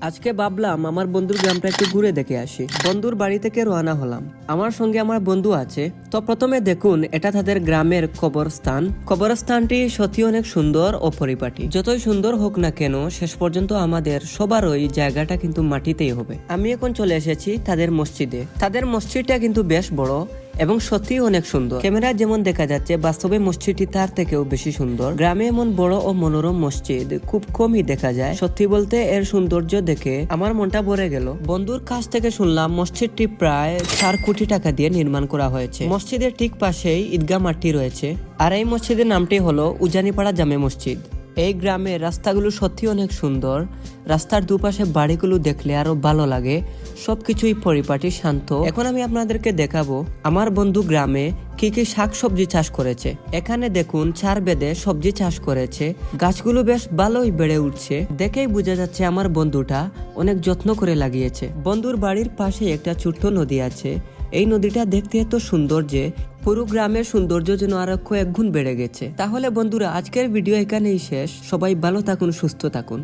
আজকে ভাবলাম আমার বন্ধুর গ্রামটা একটু ঘুরে দেখে আসি। বন্ধুর বাড়ি থেকে রওনা হলাম। আমার সঙ্গে আমার বন্ধু আছে। তো প্রথমে দেখুন, এটা তাদের গ্রামের কবরস্থান। কবরস্থানটি সত্যি অনেক সুন্দর ও পরিপাটি। যতই সুন্দর হোক না কেন, শেষ পর্যন্ত আমাদের সবারই জায়গাটা কিন্তু মাটিতেই হবে। আমি এখন চলে এসেছি তাদের মসজিদে। তাদের মসজিদটা কিন্তু বেশ বড়। এবং সত্যি অনেক সুন্দর। ক্যামেরা যেমন দেখা যাচ্ছে, বাস্তবে মসজিদটি তার থেকেও বেশি সুন্দর। গ্রামে এমন বড় ও মনোরম মসজিদ খুব কমই দেখা যায়। সত্যি বলতে এর সৌন্দর্য দেখে আমার মনটা ভরে গেল। বন্ধুর কাছ থেকে শুনলাম, মসজিদটি প্রায় চার কোটি টাকা দিয়ে নির্মাণ করা হয়েছে। মসজিদের ঠিক পাশেই ঈদগাহ মাঠটি রয়েছে। আর এই মসজিদের নামটি হলো উজানিপাড়া জামে মসজিদ। এই গ্রামের রাস্তাগুলো সত্যি অনেক সুন্দর। রাস্তার দুপাশে বাড়িগুলো দেখলে আরও ভালো লাগে। সবকিছুই পরিপাটি, শান্ত। এখন আমি আপনাদেরকে দেখাবো, আমার বন্ধু গ্রামে কি কি শাক সবজি চাষ করেছে। এখানে দেখুন, চার বেদে সবজি চাষ করেছে। গাছগুলো বেশ ভালোই বেড়ে উঠছে। দেখেই বোঝা যাচ্ছে আমার বন্ধুটা অনেক যত্ন করে লাগিয়েছে। বন্ধুর বাড়ির পাশে একটা ছোট্ট নদী আছে। এই নদীটা দেখতে এত সুন্দর যে পুরো গ্রামের সৌন্দর্য যেন আরও কয়েক গুণ বেড়ে গেছে। তাহলে বন্ধুরা, আজকের ভিডিও এখানেই শেষ। সবাই ভালো থাকুন, সুস্থ থাকুন।